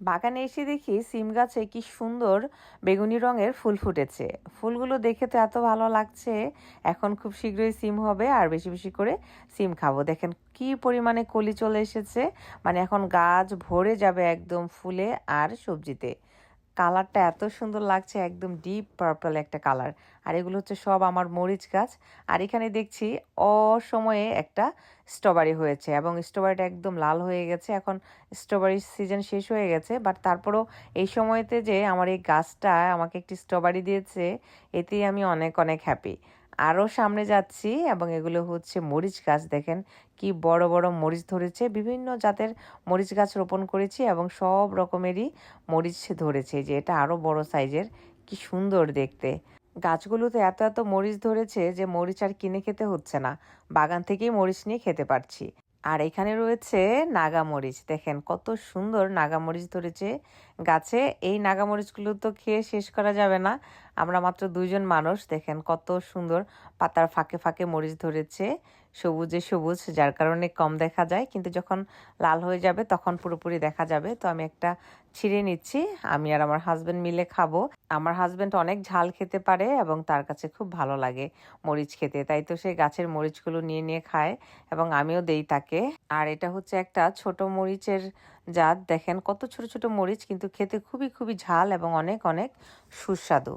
বাগানে এসে দেখি সিম গাছে কি সুন্দর বেগুনি রঙের ফুল ফুটেছে। ফুলগুলো দেখে তো এত ভালো লাগছে। এখন খুব শীঘ্রই সিম হবে আর বেশি বেশি করে সিম খাব। দেখেন কি পরিমাণে কলি চলে এসেছে। মানে এখন গাছ ভরে যাবে একদম ফুলে আর সবজিতে। কালারটা এত সুন্দর লাগছে, একদম ডিপ পার্পল একটা কালার। আর এগুলো হচ্ছে সব আমার মরিচ গাছ। আর এখানে দেখছি অসময়ে একটা স্ট্রবেরি হয়েছে এবং স্ট্রবেরিটা একদম লাল হয়ে গেছে। এখন স্ট্রবেরির সিজন শেষ হয়ে গেছে বাট তারপরও এই সময়তে যে আমার এই গাছটা আমাকে একটি স্ট্রবেরি দিয়েছে, এতেই আমি অনেক অনেক হ্যাপি আরও সামনে যাচ্ছি এবং এগুলো হচ্ছে মরিচ গাছ, দেখেন কি বড় বড় মরিচ ধরেছে। বিভিন্ন জাতের মরিচ গাছ রোপণ করেছি এবং সব রকমেরই মরিচ ধরেছে। যে এটা আরও বড় সাইজের, কি সুন্দর দেখতে। গাছগুলোতে এত এত মরিচ ধরেছে যে মরিচ আর কিনে খেতে হচ্ছে না। বাগান থেকেই মরিচ নিয়ে খেতে পারছি। আর এখানে রয়েছে নাগামরিচ দেখেন কত সুন্দর নাগামরিচ ধরেছে গাছে। এই নাগামরিচগুলো তো খেয়ে শেষ করা যাবে না। আমরা মাত্র দুইজন মানুষ, দেখেন কত সুন্দর পাতার ফাঁকে ফাঁকে মরিচ ধরেছে, সবুজে সবুজ, যার কারণে কম দেখা যায়, কিন্তু যখন লাল হয়ে যাবে তখন পুরোপুরি দেখা যাবে। তো আমি একটা ছিঁড়ে নিচ্ছি, আমি আর আমার হাজব্যান্ড মিলে খাব। আমার হাজব্যান্ড অনেক ঝাল খেতে পারে এবং তার কাছে খুব ভালো লাগে মরিচ খেতে, তাই তো সে গাছের মরিচগুলো নিয়ে নিয়ে খায় এবং আমিও দেই তাকে। আর এটা হচ্ছে একটা ছোট মরিচের জাত, দেখেন কত ছোট ছোট মরিচ, কিন্তু খেতে খুবই খুবই ঝাল এবং অনেক অনেক সুস্বাদু।